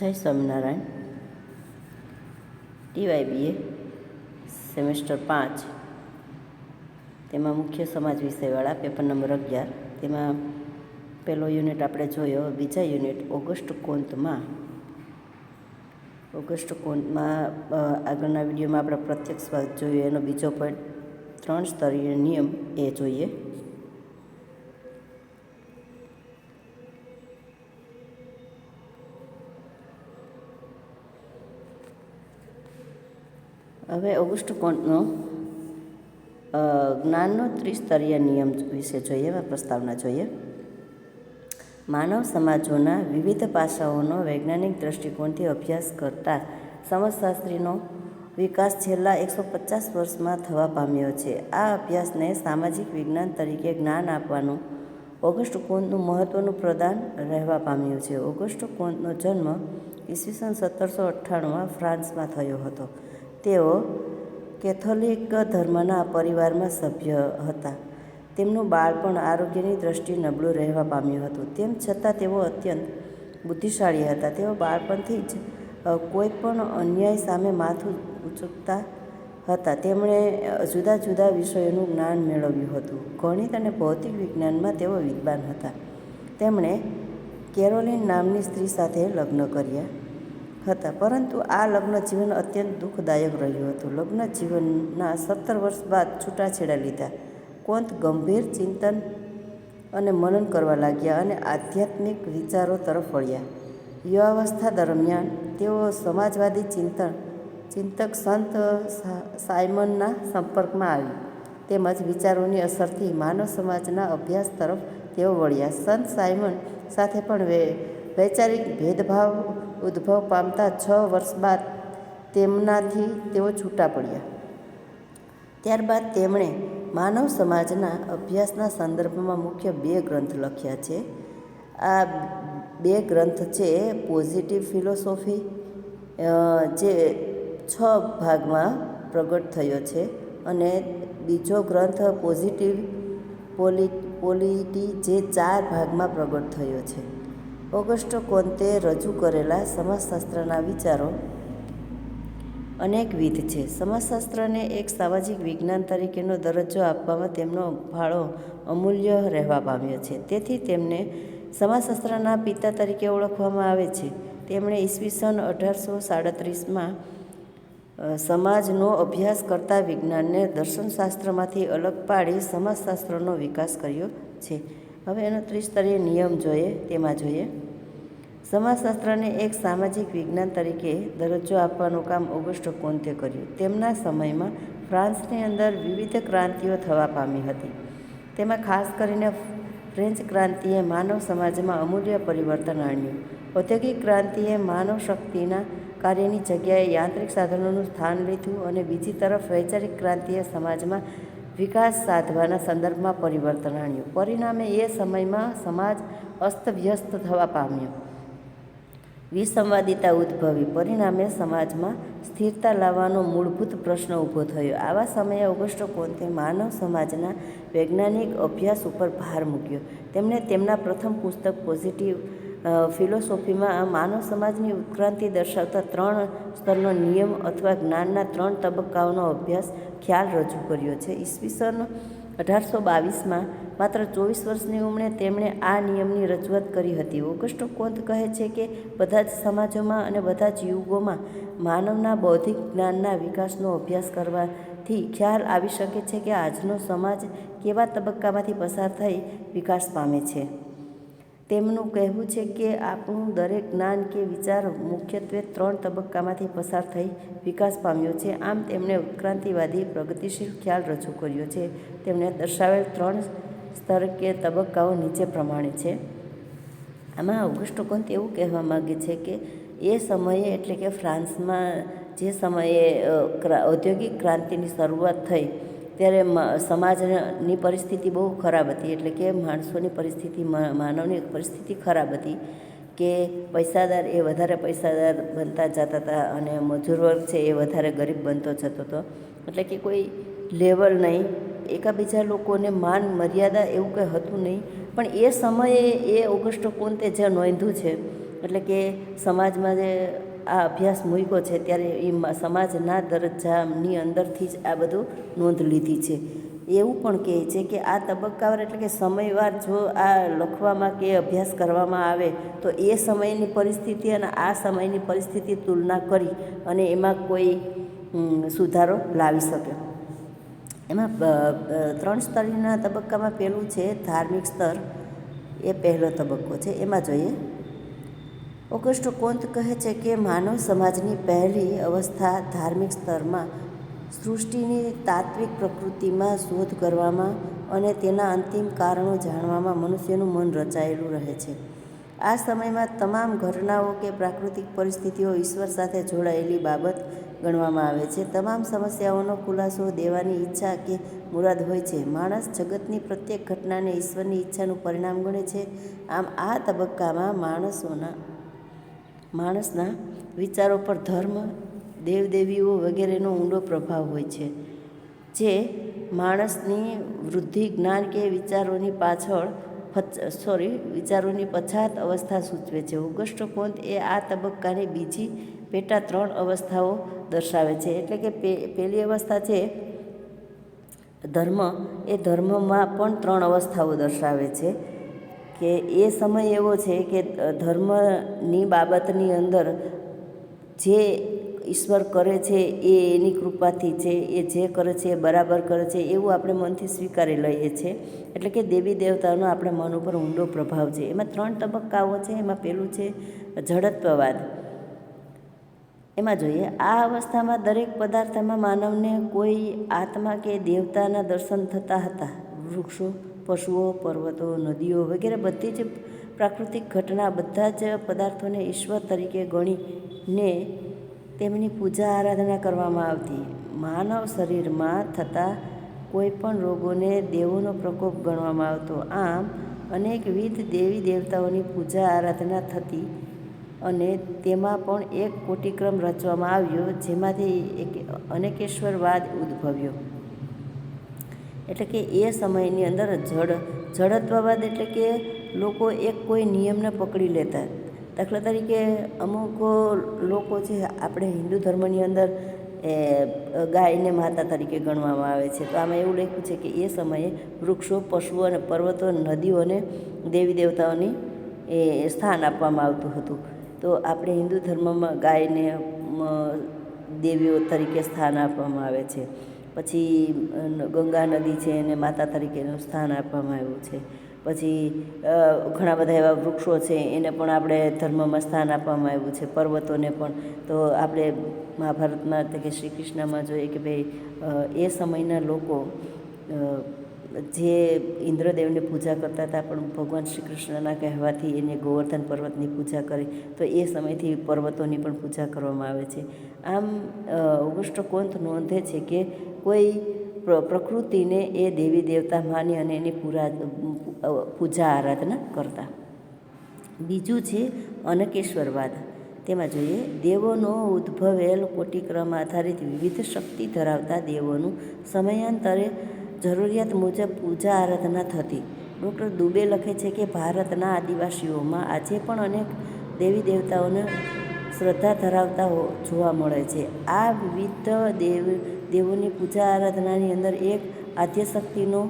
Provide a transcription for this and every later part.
જય સ્વામિનારાયણ, ટીવાયબીએ, સેમેસ્ટર પાંચ. તેમાં મુખ્ય સમાજ વિષયવાળા, પેપર નંબર અગિયાર. તેમાં પહેલો યુનિટ આપણે જોયો, બીજા યુનિટ ઓગસ્ટ કોંતમાં. ઓગસ્ટ કોંતમાં આગળના વિડીયોમાં આપણે પ્રત્યક્ષવાદ જોઈએ એનો બીજો પોઈન્ટ ત્રણ સ્તરીય નિયમ એ જોઈએ. હવે ઓગસ્ટ કોન્ટનો જ્ઞાનનો ત્રિસ્તરીય નિયમ વિશે જોઈએ, એવા પ્રસ્તાવના જોઈએ. માનવ સમાજોના વિવિધ પાસાઓનો વૈજ્ઞાનિક દૃષ્ટિકોણથી અભ્યાસ કરતા સમાજશાસ્ત્રીનો વિકાસ છેલ્લા એકસો પચાસ વર્ષમાં થવા પામ્યો છે. આ અભ્યાસને સામાજિક વિજ્ઞાન તરીકે જ્ઞાન આપવાનું ઓગસ્ટ કોન્તનું મહત્ત્વનું પ્રદાન રહેવા પામ્યું છે. ઓગસ્ટ કોન્તનો જન્મ ઈસવીસન સત્તરસો અઠ્ઠાણુંમાં ફ્રાન્સમાં થયો હતો. તેઓ કેથોલિક ધર્મના પરિવારમાં સભ્ય હતા. તેમનું બાળપણ આરોગ્યની દ્રષ્ટિએ નબળું રહેવા પામ્યું હતું. તેમ છતાં તેઓ અત્યંત બુદ્ધિશાળી હતા. તેઓ બાળપણથી જ કોઈ પણ અન્યાય સામે માથું ઉચકતા હતા. તેમણે જુદા જુદા વિષયોનું જ્ઞાન મેળવ્યું હતું. ગણિત અને ભૌતિક વિજ્ઞાનમાં તેઓ વિદ્વાન હતા. તેમણે કેરોલિન નામની સ્ત્રી સાથે લગ્ન કર્યા. હતા. પરંતુ આ લગ્ન જીવન અત્યંત દુઃખદાયક રહ્યું હતું. લગ્ન જીવનના સત્તર વર્ષ બાદ છૂટાછેડા લીધા. કોંત ગંભીર ચિંતન અને મનન કરવા લાગ્યા અને આધ્યાત્મિક વિચારો તરફ વળ્યા. યુવાવસ્થા દરમિયાન તેઓ સમાજવાદી ચિંતન, ચિંતક સંત સાયમનના સંપર્કમાં આવી. તેમજ વિચારોની અસરથી માનવ સમાજના અભ્યાસ તરફ તેઓ વળ્યા. સંત સાયમન સાથે પણ વૈચારિક ભેદભાવ ઉદ્ભવ પામતા છ વર્ષ બાદ તેમનાથી તેઓ છૂટા પડ્યા. ત્યારબાદ તેમણે માનવ સમાજના અભ્યાસના સંદર્ભમાં મુખ્ય બે ગ્રંથ લખ્યા છે. આ બે ગ્રંથ છે પોઝિટિવ ફિલોસોફી જે છ ભાગમાં પ્રગટ થયો છે અને બીજો ગ્રંથ પોઝિટિવ પોલી, પોલિટી જે ચાર ભાગમાં પ્રગટ થયો છે. ઓગસ્ટ કોન્તે રજૂ કરેલા સમાજશાસ્ત્રના વિચારો અનેકવિધ છે. સમાજશાસ્ત્રને એક સામાજિક વિજ્ઞાન તરીકેનો દરજ્જો આપવામાં તેમનો ફાળો અમૂલ્ય રહેવા પામ્યો છે. તેથી તેમને સમાજશાસ્ત્રના પિતા તરીકે ઓળખવામાં આવે છે. તેમણે ઈસવીસન અઢારસો સાડત્રીસમાં સમાજનો અભ્યાસ કરતા વિજ્ઞાનને દર્શનશાસ્ત્રમાંથી અલગ પાડી સમાજશાસ્ત્રનો વિકાસ કર્યો છે. હવે એનો ત્રિસ્તરીય નિયમ જોઈએ, તેમાં જોઈએ. સમાજશાસ્ત્રને એક સામાજિક વિજ્ઞાન તરીકે દરજ્જો આપવાનું કામ ઓગસ્ટ કોન્તે કર્યું. તેમના સમયમાં ફ્રાન્સની અંદર વિવિધ ક્રાંતિઓ થવા પામી હતી. તેમાં ખાસ કરીને ફ્રેન્ચ ક્રાંતિએ માનવ સમાજમાં અમૂલ્ય પરિવર્તન આણ્યું. ઔદ્યોગિક ક્રાંતિએ માનવ શક્તિના કાર્યની જગ્યાએ યાંત્રિક સાધનોનું સ્થાન લીધું અને બીજી તરફ વૈચારિક ક્રાંતિએ સમાજમાં વિકાસ સાધવાના સંદર્ભમાં પરિવર્તન આણ્યું. પરિણામે એ સમયમાં સમાજ અસ્તવ્યસ્ત થવા પામ્યો. વિસંવાદિતા ઉદ્ભવી. પરિણામે સમાજમાં સ્થિરતા લાવવાનો મૂળભૂત પ્રશ્ન ઊભો થયો. આવા સમયે ઓગસ્ટો કોન્તે માનવ સમાજના વૈજ્ઞાનિક અભ્યાસ ઉપર ભાર મૂક્યો. તેમણે તેમના પ્રથમ પુસ્તક પોઝિટિવ ફિલોસોફીમાં માનવ સમાજની ઉત્ક્રાંતિ દર્શાવતા ત્રણ સ્તરનો નિયમ અથવા જ્ઞાનના ત્રણ તબક્કાઓનો અભ્યાસ ખ્યાલ રજૂ કર્યો છે. ઈસવીસન અઢારસો બાવીસમાં માત્ર ચોવીસ વર્ષની ઉંમરે તેમણે આ નિયમની રજૂઆત કરી હતી. ઓગસ્ટો કોંત કહે છે કે બધા જ સમાજોમાં અને બધા જ યુગોમાં માનવના બૌદ્ધિક જ્ઞાનના વિકાસનો અભ્યાસ કરવાથી ખ્યાલ આવી શકે છે કે આજનો સમાજ કેવા તબક્કામાંથી પસાર થઈ વિકાસ પામે છે. તેમનું કહેવું છે કે આપણું દરેક જ્ઞાન કે વિચાર મુખ્યત્વે ત્રણ તબક્કામાંથી પસાર થઈ વિકાસ પામ્યો છે. આમ તેમણે ઉત્ક્રાંતિવાદી પ્રગતિશીલ ખ્યાલ રજૂ કર્યો છે. તેમણે દર્શાવેલ ત્રણ સ્તર કે તબક્કાઓ નીચે પ્રમાણે છે. આમાં ઓગસ્ટો કોન્ત એવું કહેવા માગે છે કે એ સમયે એટલે કે ફ્રાન્સમાં જે સમયે ઔદ્યોગિક ક્રાંતિની શરૂઆત થઈ ત્યારે સમાજની પરિસ્થિતિ બહુ ખરાબ હતી, એટલે કે માણસોની પરિસ્થિતિ માનવની પરિસ્થિતિ ખરાબ હતી કે પૈસાદાર એ વધારે પૈસાદાર બનતા જતા હતા અને મજૂર વર્ગ છે એ વધારે ગરીબ બનતો જતો હતો. એટલે કે કોઈ લેવલ નહીં. એકાબીજા લોકોને માન, મર્યાદા એવું કંઈ હતું નહીં. પણ એ સમયે એ ઓગસ્ટ કોન્તે જે નોંધ્યું છે, એટલે કે સમાજમાં જે આ અભ્યાસ મૂક્યો છે ત્યારે એ સમાજના દરજ્જાની અંદરથી જ આ બધું નોંધ લીધી છે. એવું પણ કહે છે કે આ તબક્કાવાર એટલે કે સમયવાર જો આ લખવામાં કે અભ્યાસ કરવામાં આવે, તો એ સમયની પરિસ્થિતિ અને આ સમયની પરિસ્થિતિ તુલના કરી અને એમાં કોઈ સુધારો લાવી શકે. એમાં ત્રણ સ્તરના તબક્કામાં પહેલું છે ધાર્મિક સ્તર, એ પહેલો તબક્કો છે. એમાં જોઈએ. ઓગસ્ટો કોંત કહે છે કે માનવ સમાજની પહેલી અવસ્થા ધાર્મિક સ્તરમાં સૃષ્ટિની તાત્વિક પ્રકૃતિમાં શોધ કરવામાં અને તેના અંતિમ કારણો જાણવામાં મનુષ્યનું મન રચાયેલું રહે છે. આ સમયમાં તમામ ઘટનાઓ કે પ્રાકૃતિક પરિસ્થિતિઓ ઈશ્વર સાથે જોડાયેલી બાબત ગણવામાં આવે છે. તમામ સમસ્યાઓનો ખુલાસો દેવાની ઈચ્છા કે મુરાદ હોય છે. માણસ જગતની પ્રત્યેક ઘટનાને ઈશ્વરની ઈચ્છાનું પરિણામ ગણે છે. આમ આ તબક્કામાં માણસોના માણસના વિચારો પર ધર્મ, દેવદેવીઓ વગેરેનો ઊંડો પ્રભાવ હોય છે, જે માણસની વૃદ્ધિ, જ્ઞાન કે વિચારોની પાછળ સોરી વિચારોની પછાત અવસ્થા સૂચવે છે. ઓગસ્ટો કોંત એ આ તબક્કાની બીજી પેટા ત્રણ અવસ્થાઓ દર્શાવે છે. એટલે કે પહેલી અવસ્થા છે ધર્મ. એ ધર્મમાં પણ ત્રણ અવસ્થાઓ દર્શાવે છે. કે એ સમય એવો છે કે ધર્મની બાબતની અંદર જે ઈશ્વર કરે છે, એ એની કૃપાથી છે, એ જે કરે છે, એ બરાબર કરે છે, એવું આપણે મનથી સ્વીકારી લઈએ છીએ. એટલે કે દેવી દેવતાનો આપણે મન ઉપર ઊંડો પ્રભાવ છે. એમાં ત્રણ તબક્કાઓ છે. એમાં પહેલું છે જડત્વવાદ. એમાં જોઈએ, આ અવસ્થામાં દરેક પદાર્થમાં માનવને કોઈ આત્મા કે દેવતાના દર્શન થતા હતા. વૃક્ષો પશુઓ, પર્વતો, નદીઓ વગેરે બધી જ પ્રાકૃતિક ઘટના બધા જ પદાર્થોને ઈશ્વર તરીકે ગણીને તેમની પૂજા આરાધના કરવામાં આવતી. માનવ શરીરમાં થતા કોઈ પણ રોગોને દેવોનો પ્રકોપ ગણવામાં આવતો. આમ અનેકવિધ દેવી દેવતાઓની પૂજા આરાધના થતી અને તેમાં પણ એક કોટિક્રમ રચવામાં આવ્યો, જેમાંથી એક અનેકેશ્વરવાદ ઉદ્ભવ્યો. એટલે કે એ સમયની અંદર જડ, જડત્વવાદ એટલે કે લોકો એક કોઈ નિયમને પકડી લેતા. દાખલા તરીકે અમુક લોકો છે, આપણે હિન્દુ ધર્મની અંદર એ, ગાયને માતા તરીકે ગણવામાં આવે છે. તો આમાં એવું લખ્યું છે કે એ સમયે વૃક્ષો, પશુઓ અને પર્વતો નદીઓને દેવી દેવતાઓની એ સ્થાન આપવામાં આવતું હતું. તો આપણે હિન્દુ ધર્મમાં ગાયને દેવીઓ તરીકે સ્થાન આપવામાં આવે છે. પછી ગંગા નદી છે એને માતા તરીકેનું સ્થાન આપવામાં આવ્યું છે. પછી ઘણા બધા એવા વૃક્ષો છે, એને પણ આપણે ધર્મમાં સ્થાન આપવામાં આવ્યું છે. પર્વતોને પણ. તો આપણે મહાભારતમાં કે શ્રી કૃષ્ણમાં જોઈએ કે ભાઈ એ સમયના લોકો જે ઇન્દ્રદેવની પૂજા કરતા હતા, પણ ભગવાન શ્રી કૃષ્ણના કહેવાથી એને ગોવર્ધન પર્વતની પૂજા કરી, તો એ સમયથી પર્વતોની પણ પૂજા કરવામાં આવે છે. આમ ઓગસ્ટો કોંત નોંધે છે કે કોઈ પ્ર- પ્રકૃતિને એ દેવી દેવતા માની અને એની પૂરા પૂજા આરાધના કરતા. બીજું છે અનકેશ્વરવાદ. તેમાં જોઈએ, દેવોનો ઉદ્ભવેલ કોટિક્રમ આધારિત વિવિધ શક્તિ ધરાવતા દેવોનું સમયાંતરે જરૂરિયાત મુજબ પૂજા આરાધના થતી. ડૉક્ટર દુબે લખે છે કે ભારતના આદિવાસીઓમાં આજે પણ અનેક દેવી દેવતાઓને શ્રદ્ધા ધરાવતા જોવા મળે છે. આ વિવિધ દેવ દેવોની પૂજા આરાધનાની અંદર એક આદ્યશક્તિનો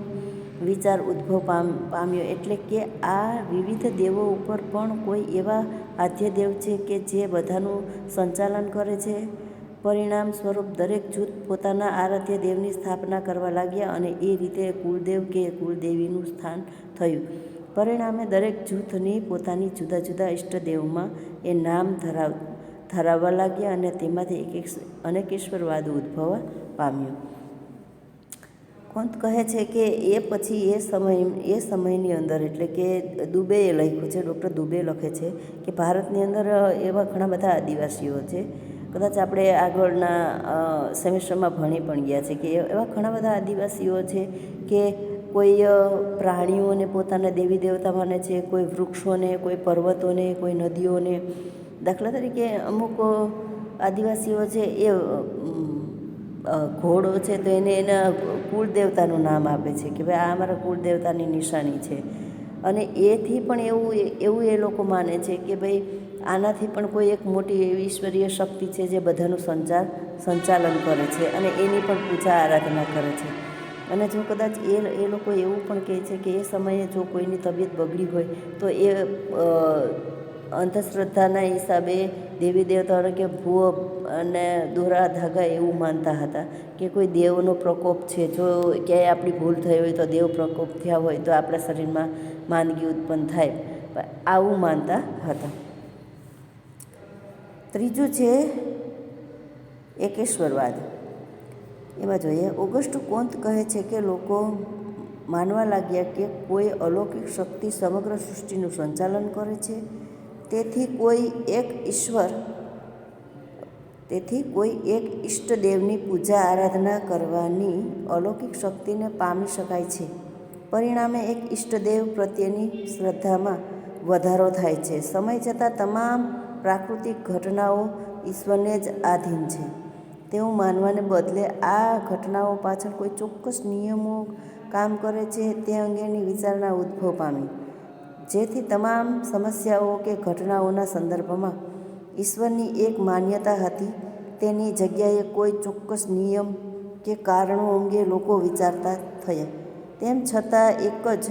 વિચાર ઉદ્ભવ પામ, પામ્યો એટલે કે આ વિવિધ દેવો ઉપર પણ કોઈ એવા આદ્ય દેવ છે કે જે બધાનું સંચાલન કરે છે. પરિણામ સ્વરૂપ દરેક જૂથ પોતાના આરાધ્ય દેવની સ્થાપના કરવા લાગ્યા અને એ રીતે કુળદેવ કે કુળદેવીનું સ્થાન થયું. પરિણામે દરેક જૂથની પોતાની જુદા જુદા ઈષ્ટદેવમાં એ નામ ધરાવ, ધરાવવા લાગ્યા અને તેમાંથી એક એક અનેકેશ્વરવાદ ઉદ્ભવવા પામ્યો. કોંત કહે છે કે એ પછી એ સમય, એ સમયની અંદર, એટલે કે દુબેએ લખ્યું છે, ડૉક્ટર દુબે લખે છે કે ભારતની અંદર એવા ઘણા બધા આદિવાસીઓ છે. કદાચ આપણે આગળના સેમેસ્ટરમાં ભણી પણ ગયા છે કે એવા ઘણા બધા આદિવાસીઓ છે કે કોઈ પ્રાણીઓને પોતાના દેવી દેવતા માને છે, કોઈ વૃક્ષોને, કોઈ પર્વતોને, કોઈ નદીઓને. દાખલા તરીકે અમુક આદિવાસીઓ છે એ ઘોડો છે તો એને એના કુળદેવતાનું નામ આપે છે કે ભાઈ આ અમારા કુળદેવતાની નિશાની છે. અને એથી પણ એવું એવું એ લોકો માને છે કે ભાઈ આનાથી પણ કોઈ એક મોટી એવી ઈશ્વરીય શક્તિ છે જે બધાનું સંચાર, સંચાલન કરે છે અને એની પણ પૂજા આરાધના કરે છે. અને જો કદાચ એ એ લોકો એવું પણ કહે છે કે એ સમયે જો કોઈની તબિયત બગડી હોય તો એ અંધશ્રદ્ધાના હિસાબે દેવી દેવતાઓને કે ભૂવો અને દોરા ધાગા એવું માનતા હતા કે કોઈ દેવનો પ્રકોપ છે. જો ક્યાંય આપણી ભૂલ થઈ હોય તો દેવ પ્રકોપ થયા હોય તો આપણા શરીરમાં માંદગી ઉત્પન્ન થાય. આવું માનતા હતા. ત્રીજું છે એકેશ્વરવાદ. એમાં જોઈએ, ઓગસ્ટ કોંત કહે છે કે લોકો માનવા લાગ્યા કે કોઈ અલૌકિક શક્તિ સમગ્ર સૃષ્ટિનું સંચાલન કરે છે. તેથી કોઈ એક ઈશ્વર, તેથી કોઈ એક ઈષ્ટદેવની પૂજા આરાધના કરવાની અલૌકિક શક્તિને પામી શકાય છે. પરિણામે એક ઈષ્ટદેવ પ્રત્યેની શ્રદ્ધામાં વધારો થાય છે. સમય જતાં તમામ પ્રાકૃતિક ઘટનાઓ ઈશ્વરને જ આધીન છે. તેવું માનવાને બદલે આ ઘટનાઓ પાછળ કોઈ ચોક્કસ નિયમો કામ કરે છે તે અંગેની વિચારણા ઉદ્ભવ પામી. જેથી તમામ સમસ્યાઓ કે ઘટનાઓના સંદર્ભમાં ઈશ્વરની એક માન્યતા હતી. તેની જગ્યાએ કોઈ ચોક્કસ નિયમ કે કારણો અંગે લોકો વિચારતા થયા. તેમ છતાં એક જ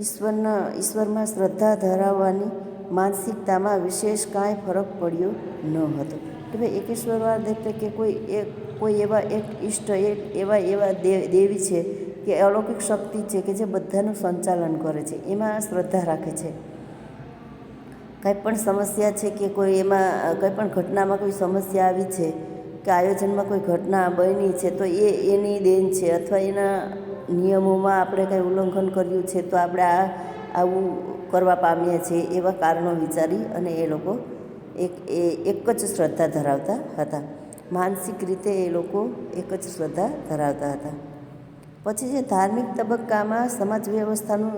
ઈશ્વરના, ઈશ્વરમાં શ્રદ્ધા ધરાવવાની માનસિકતામાં વિશેષ કાંઈ ફરક પડ્યો ન હતો. કે ભાઈ એકેશ્વરવાદ એટલે કે કોઈ એક કોઈ એવા એક ઈષ્ટ, એક એવા એવા દેવ દેવી છે કે અલૌકિક શક્તિ છે કે જે બધાનું સંચાલન કરે છે, એમાં શ્રદ્ધા રાખે છે. કંઈ પણ સમસ્યા છે કે કોઈ એમાં, કંઈ પણ ઘટનામાં કોઈ સમસ્યા આવી છે કે આયોજનમાં કોઈ ઘટના બની છે, તો એ એની દેન છે અથવા એના નિયમોમાં આપણે કંઈ ઉલ્લંઘન કર્યું છે, તો આપણે આ, આવું કરવા પામ્યા છે એવા કારણો વિચારી અને એ લોકો એક, એ એક જ શ્રદ્ધા ધરાવતા હતા. માનસિક રીતે એ લોકો એક જ શ્રદ્ધા ધરાવતા હતા. પછી જે ધાર્મિક તબક્કામાં સમાજ વ્યવસ્થાનું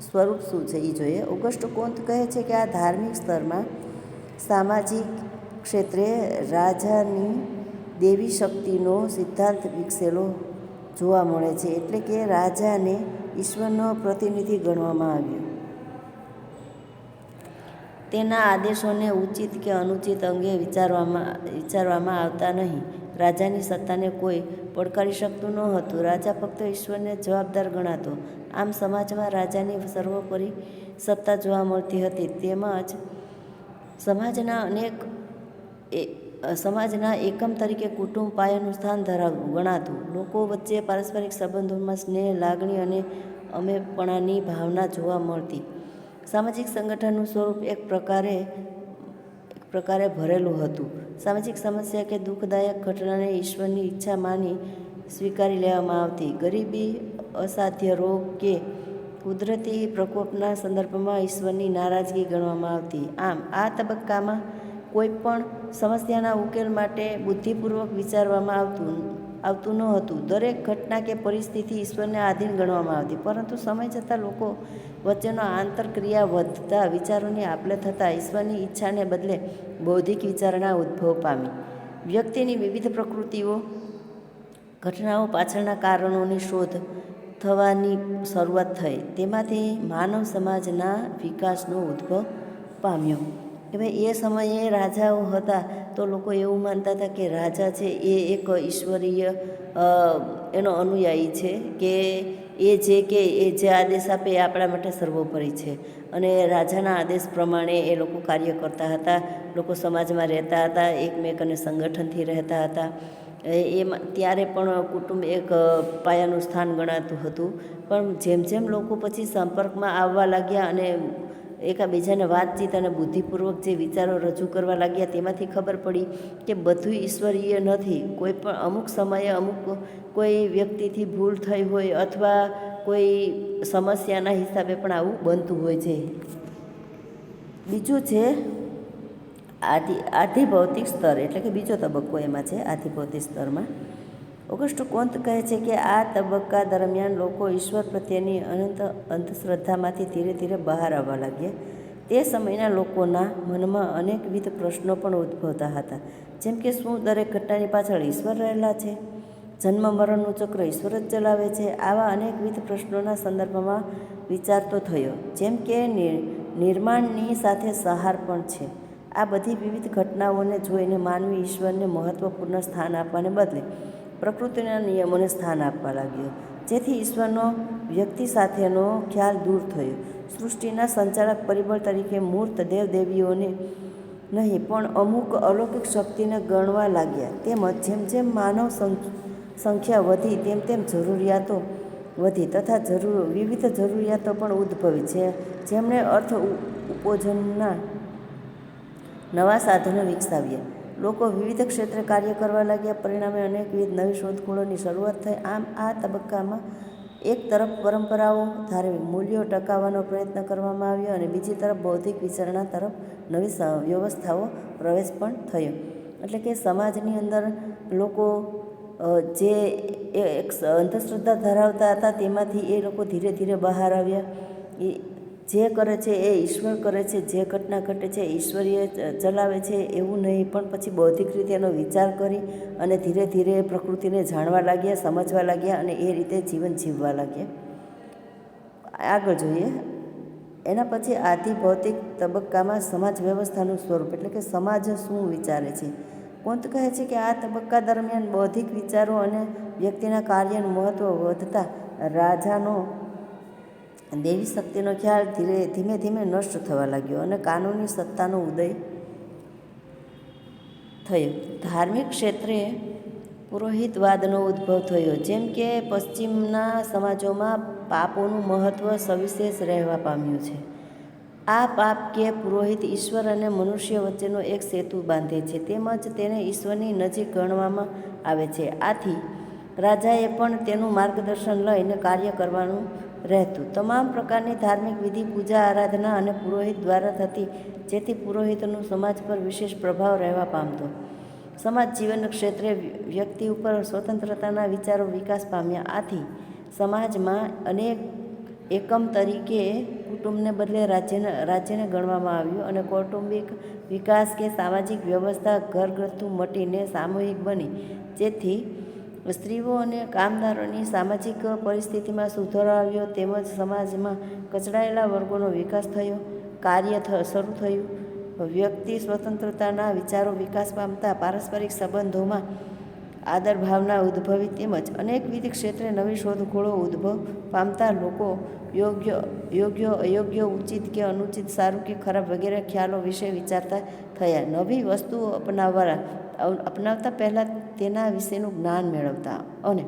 સ્વરૂપ શું છે એ જોઈએ. ઓગસ્ટ કોંત કહે છે કે આ ધાર્મિક સ્તરમાં સામાજિક ક્ષેત્રે રાજાની દેવી શક્તિનો સિદ્ધાંત વિકસેલો જોવા મળે છે. એટલે કે રાજાને ઈશ્વરનો પ્રતિનિધિ ગણવામાં આવ્યો. તેના આદેશોને ઉચિત કે અનુચિત અંગે વિચારવામાં વિચારવામાં આવતા નહીં. રાજાની સત્તાને કોઈ પડકારી શકતું ન હતું. રાજા ફક્ત ઈશ્વરને જવાબદાર ગણાતો. આમ સમાજમાં રાજાની સર્વોપરી સત્તા જોવા મળતી હતી. તેમજ સમાજના અનેક સમાજના એકમ તરીકે કુટુંબ પાયાનું સ્થાન ધરાવતું, ગણાતું. લોકો વચ્ચે પારસ્પરિક સંબંધોમાં સ્નેહ, લાગણી અને અમેપણાની ભાવના જોવા મળતી. સામાજિક સંગઠનનું સ્વરૂપ એક પ્રકારે એક પ્રકારે ભરેલું હતું. સામાજિક સમસ્યા કે દુઃખદાયક ઘટનાને ઈશ્વરની ઈચ્છા માની સ્વીકારી લેવામાં આવતી. ગરીબી, અસાધ્ય રોગ કે કુદરતી પ્રકોપના સંદર્ભમાં ઈશ્વરની નારાજગી ગણવામાં આવતી. આમ, આ તબક્કામાં કોઈ પણ સમસ્યાના ઉકેલ માટે બુદ્ધિપૂર્વક વિચારવામાં આવતું આવતું ન હતું. દરેક ઘટના કે પરિસ્થિતિ ઈશ્વરને આધીન ગણવામાં આવતી. પરંતુ સમય જતાં લોકો વચ્ચેનો આંતરક્રિયા વધતા વિચારોની આપલે થતાં ઈશ્વરની ઈચ્છાને બદલે બૌદ્ધિક વિચારણા ઉદ્ભવ પામી. વ્યક્તિની વિવિધ પ્રકૃતિઓ, ઘટનાઓ પાછળના કારણોની શોધ થવાની શરૂઆત થઈ. તેમાંથી માનવ સમાજના વિકાસનો ઉદ્ભવ પામ્યો. હવે એ સમયે રાજાઓ હતા તો લોકો એવું માનતા હતા કે રાજા છે એ એક ઈશ્વરીય એનો અનુયાયી છે કે એ જે કે એ જે આદેશ આપે એ આપણા માટે સર્વોપરી છે. અને રાજાના આદેશ પ્રમાણે એ લોકો કાર્ય કરતા હતા, લોકો સમાજમાં રહેતા હતા એકમેકને સંગઠનથી રહેતા હતા. એમાં ત્યારે પણ કુટુંબ એક પાયાનું સ્થાન ગણાતું હતું. પણ જેમ જેમ લોકો પછી સંપર્કમાં આવવા લાગ્યા અને એકાબીજાને વાતચીત અને બુદ્ધિપૂર્વક જે વિચારો રજૂ કરવા લાગ્યા તેમાંથી ખબર પડી કે બધું ઈશ્વરીય નથી. કોઈ પણ અમુક સમયે અમુક કોઈ વ્યક્તિથી ભૂલ થઈ હોય અથવા કોઈ સમસ્યાના હિસાબે પણ આવું બનતું હોય છે. બીજું છે આધિ, આધિભૌતિક સ્તર. એટલે કે બીજો તબક્કો એમાં છે આધિભૌતિક સ્તરમાં. ઓગસ્ટ કોંત કહે છે કે આ તબક્કા દરમિયાન લોકો ઈશ્વર પ્રત્યેની અનંત અંધશ્રદ્ધામાંથી ધીરે ધીરે બહાર આવવા લાગ્યા. તે સમયના લોકોના મનમાં અનેકવિધ પ્રશ્નો પણ ઉદ્ભવતા હતા. જેમ કે શું દરેક ઘટનાની પાછળ ઈશ્વર રહેલા છે? જન્મ મરણનું ચક્ર ઈશ્વર જ ચલાવે છે? આવા અનેકવિધ પ્રશ્નોના સંદર્ભમાં વિચાર તો થયો. જેમ કે નિર્માણની સાથે સહાર પણ છે. આ બધી વિવિધ ઘટનાઓને જોઈને માનવી ઈશ્વરને મહત્ત્વપૂર્ણ સ્થાન આપવાને બદલે પ્રકૃતિના નિયમોને સ્થાન આપવા લાગ્યો. જેથી ઈશ્વરનો વ્યક્તિ સાથેનો ખ્યાલ દૂર થયો. સૃષ્ટિના સંચાલક પરિબળ તરીકે મૂર્ત દેવદેવીઓને નહીં, પણ અમુક અલૌકિક શક્તિને ગણવા લાગ્યા. તેમજ જેમ જેમ માનવ સંખ- સંખ્યા વધી, તેમ તેમ જરૂરિયાતો વધી તથા જરૂર, વિવિધ જરૂરિયાતો પણ ઉદ્ભવી છે. જેમણે અર્થ ઉપોજનના નવા સાધનો વિકસાવ્યા. લોકો વિવિધ ક્ષેત્રે કાર્ય કરવા લાગ્યા. પરિણામે અનેકવિધ નવી શોધખોળોની શરૂઆત થઈ. આમ આ તબક્કામાં એક તરફ પરંપરાઓ ધાર્મિક મૂલ્યો ટકાવવાનો પ્રયત્ન કરવામાં આવ્યો અને બીજી તરફ બૌદ્ધિક વિચારણા તરફ નવી વ્યવસ્થાઓ પ્રવેશ પણ થયો. એટલે કે સમાજની અંદર લોકો જે એક અંધશ્રદ્ધા ધરાવતા હતા તેમાંથી એ લોકો ધીરે ધીરે બહાર આવ્યા. એ જે કરે છે એ ઈશ્વર કરે છે, જે ઘટના ઘટે છે ઈશ્વરીય ચલાવે છે એવું નહીં. પણ પછી બૌદ્ધિક રીતે એનો વિચાર કરી અને ધીરે ધીરે પ્રકૃતિને જાણવા લાગ્યા, સમજવા લાગ્યા અને એ રીતે જીવન જીવવા લાગ્યા. આગળ જોઈએ. એના પછી આદિ ભૌતિક તબક્કામાં સમાજ વ્યવસ્થાનું સ્વરૂપ એટલે કે સમાજ શું વિચારે છે? કોંત કહે છે કે આ તબક્કા દરમિયાન બૌદ્ધિક વિચારો અને વ્યક્તિના કાર્યનું મહત્ત્વ વધતા રાજાનો દેવી શક્તિનો ખ્યાલ ધીરે, ધીમે ધીમે નષ્ટ થવા લાગ્યો અને કાનૂની સત્તાનો ઉદય થયો. ધાર્મિક ક્ષેત્રે પુરોહિતવાદનો ઉદ્ભવ થયો, જેમ કે પશ્ચિમના સમાજોમાં પાપોનું મહત્ત્વ સવિશેષ રહેવા પામ્યું છે. આ પાપ કે પુરોહિત ઈશ્વર અને મનુષ્ય વચ્ચેનો એક સેતુ બાંધે છે, તેમજ તેને ઈશ્વરની નજીક ગણવામાં આવે છે. આથી રાજાએ પણ તેનું માર્ગદર્શન લઈને કાર્ય કરવાનું રહેતું. તમામ પ્રકારની ધાર્મિક વિધિ, પૂજા, આરાધના અને પુરોહિત દ્વારા થતી, જેથી પુરોહિતનું સમાજ પર વિશેષ પ્રભાવ રહેવા પામતો. સમાજ જીવન ક્ષેત્રે વ્યક્તિ ઉપર સ્વતંત્રતાના વિચારો વિકાસ પામ્યા. આથી સમાજમાં અનેક એકમ તરીકે કુટુંબને બદલે રાજ્યને રાજ્યને ગણવામાં આવ્યું અને કૌટુંબિક વિકાસ કે સામાજિક વ્યવસ્થા ઘરગ્રસ્તું મટીને સામૂહિક બની. જેથી સ્ત્રીઓ અને કામદારોની સામાજિક પરિસ્થિતિમાં સુધારો આવ્યો તેમજ સમાજમાં કચડાયેલા વર્ગોનો વિકાસ થયો, કાર્ય શરૂ થયું. વ્યક્તિ સ્વતંત્રતાના વિચારો વિકાસ પામતા પારસ્પરિક સંબંધોમાં આદર ભાવના ઉદ્ભવી તેમજ અનેકવિધ ક્ષેત્રે નવી શોધખોળો ઉદ્ભવ પામતા લોકો યોગ્ય યોગ્ય, અયોગ્ય, ઉચિત કે અનુચિત, સારું કે ખરાબ વગેરે ખ્યાલો વિશે વિચારતા થયા. નવી વસ્તુઓ અપનાવવા અપનાવતા પહેલાં તેના વિશેનું જ્ઞાન મેળવતા અને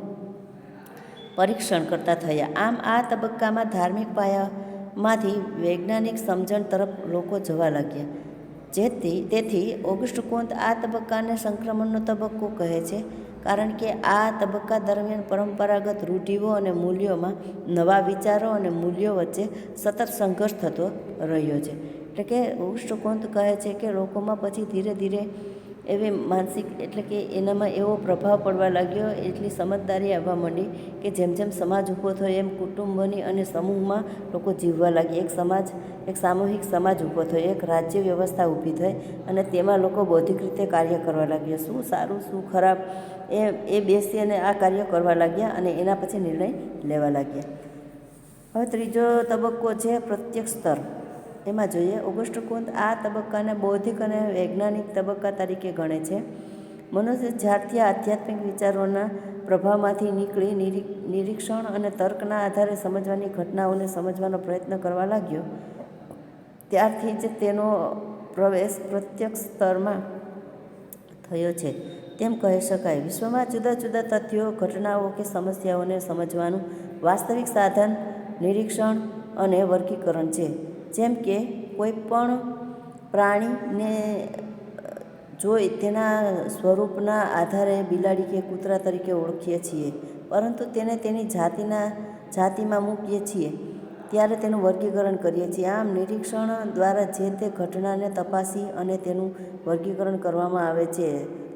પરીક્ષણ કરતા થયા. આમ આ તબક્કામાં ધાર્મિક પાયામાંથી વૈજ્ઞાનિક સમજણ તરફ લોકો જવા લાગ્યા. જેથી, તેથી ઓગસ્ટ કોંત આ તબક્કાને સંક્રમણનો તબક્કો કહે છે. કારણ કે આ તબક્કા દરમિયાન પરંપરાગત રૂઢિઓ અને મૂલ્યોમાં નવા વિચારો અને મૂલ્યો વચ્ચે સતત સંઘર્ષ થતો રહ્યો છે. એટલે કે ઉષ્ટકોંત કહે છે કે લોકોમાં પછી ધીરે ધીરે એવી માનસિક, એટલે કે એનામાં એવો પ્રભાવ પડવા લાગ્યો, એટલી સમજદારી આવવા માંડી કે જેમ જેમ સમાજ ઊભો થયો, એમ કુટુંબની અને સમૂહમાં લોકો જીવવા લાગ્યા. એક સમાજ, એક સામૂહિક સમાજ ઊભો થયો, એક રાજ્ય વ્યવસ્થા ઊભી થઈ અને તેમાં લોકો બૌદ્ધિક રીતે કાર્ય કરવા લાગ્યા. શું સારું, શું ખરાબ, એ એ બેસી અને આ કાર્ય કરવા લાગ્યા અને એના પછી નિર્ણય લેવા લાગ્યા. હવે ત્રીજો તબક્કો છે પ્રત્યક્ષ સ્તર. એમાં જોઈએ, ઓગસ્ટ કુંત આ તબક્કાને બૌદ્ધિક અને વૈજ્ઞાનિક તબક્કા તરીકે ગણે છે. મનુષ્ય જ્યારથી આધ્યાત્મિક વિચારોના પ્રભાવમાંથી નીકળી નિરી, નિરીક્ષણ અને તર્કના આધારે સમજવાની ઘટનાઓને સમજવાનો પ્રયત્ન કરવા લાગ્યો. ત્યારથી જ તેનો પ્રવેશ પ્રત્યક્ષ સ્તરમાં થયો છે. તેમ કહી શકાય, વિશ્વમાં જુદા જુદા તથ્યો, ઘટનાઓ કે સમસ્યાઓને સમજવાનું વાસ્તવિક સાધન, નિરીક્ષણ અને વર્ગીકરણ છે. જેમ કે કોઈ પણ પ્રાણીને જોઈ તેના સ્વરૂપના આધારે બિલાડી કે કૂતરા તરીકે ઓળખીએ છીએ, પરંતુ તેને તેની જાતિના, જાતિમાં મૂકીએ છીએ. ત્યારે તેનું વર્ગીકરણ કરીએ છીએ. આમ નિરીક્ષણ દ્વારા જે તે ઘટનાને તપાસી અને તેનું વર્ગીકરણ કરવામાં આવે છે,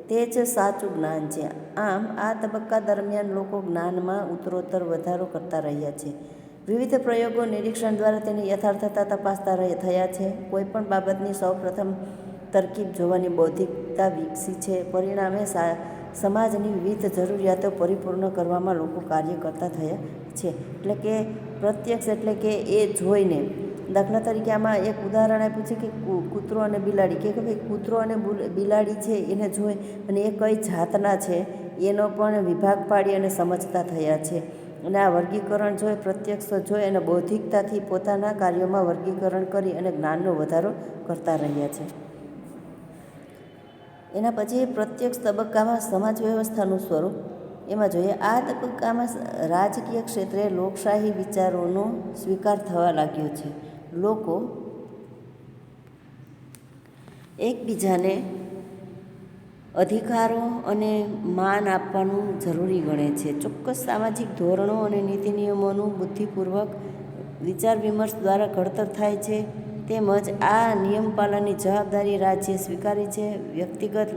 તે જ સાચું જ્ઞાન છે. આમ આ તબક્કા દરમિયાન લોકો જ્ઞાનમાં ઉત્તરોત્તર વધારો કરતા રહ્યા છે. વિવિધ પ્રયોગો નિરીક્ષણ દ્વારા તેની યથાર્થતા તપાસતા રહે થયા છે. કોઈપણ બાબતની સૌપ્રથમ તરકીબ જોવાની બૌદ્ધિકતા વિકસી છે. પરિણામે સમાજની વિવિધ જરૂરિયાતો પરિપૂર્ણ કરવામાં લોકો કાર્ય કરતા થયા છે. એટલે કે પ્રત્યક્ષ એટલે કે એ જોઈને. દાખલા તરીકે આમાં એક ઉદાહરણ આપ્યું છે કે કૂતરો અને બિલાડી. કે ભાઈ, કૂતરો અને બિલાડી છે, એને જોઈ અને એ કઈ જાતના છે, એનો પણ વિભાગ પાડી અને સમજતા થયા છે. અને આ વર્ગીકરણ જોઈ, પ્રત્યક્ષ જોઈ અને બૌદ્ધિકતાથી પોતાના કાર્યોમાં વર્ગીકરણ કરી અને જ્ઞાનનો વધારો કરતા રહ્યા છે. એના પછી પ્રત્યક્ષ તબક્કામાં સમાજ વ્યવસ્થાનું સ્વરૂપ. એમાં જોઈએ, આ તબક્કામાં રાજકીય ક્ષેત્રે લોકશાહી વિચારોનો સ્વીકાર થવા લાગ્યો છે. લોકો એકબીજાને અધિકારો અને માન આપવાનું જરૂરી ગણે છે. ચોક્કસ સામાજિક ધોરણો અને નીતિ નિયમોનું બુદ્ધિપૂર્વક વિચાર વિમર્શ દ્વારા ઘડતર થાય છે. તેમજ આ નિયમ પાલનની જવાબદારી રાજ્ય સ્વીકારી છે. વ્યક્તિગત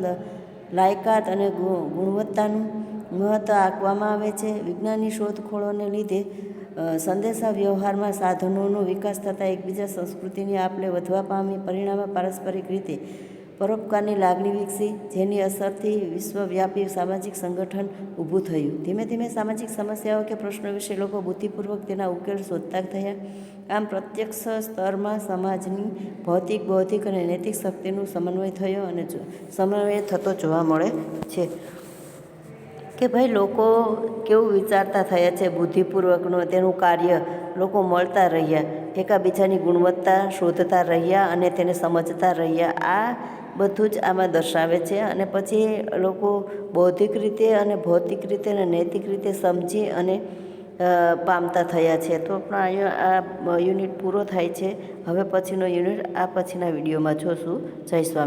લાયકાત અને ગુણવત્તાનું મહત્ત્વ આપવામાં આવે છે. વિજ્ઞાનની શોધખોળોને લીધે સંદેશા વ્યવહારમાં સાધનોનો વિકાસ થતાં એકબીજા સંસ્કૃતિની આપલે વધવા પામી પરિણામે પારસ્પરિક રીતે પરોપકારની લાગણી વિકસી, જેની અસરથી વિશ્વવ્યાપી સામાજિક સંગઠન ઊભું થયું. ધીમે ધીમે સામાજિક સમસ્યાઓ કે પ્રશ્નો વિશે લોકો બુદ્ધિપૂર્વક તેના ઉકેલ શોધતા થયા. આમ પ્રત્યક્ષ સ્તરમાં સમાજની ભૌતિક, બૌદ્ધિક અને નૈતિક શક્તિનું સમન્વય થયો અને સમન્વય થતો જોવા મળે છે કે ભાઈ લોકો કેવું વિચારતા થયા છે બુદ્ધિપૂર્વકનું, તેનું કાર્ય લોકો મળતા રહ્યા, એકાબીજાની ગુણવત્તા શોધતા રહ્યા અને તેને સમજતા રહ્યા. આ બધું જ આમાં દર્શાવે છે અને પછી લોકો બૌદ્ધિક રીતે અને ભૌતિક રીતે અને નૈતિક રીતે સમજી અને પામતા થયા છે. તો પણ આ યુનિટ પૂરો થાય છે. હવે પછીનો યુનિટ, આ પછીના વિડીયોમાં જોશું. જય સ્વામી.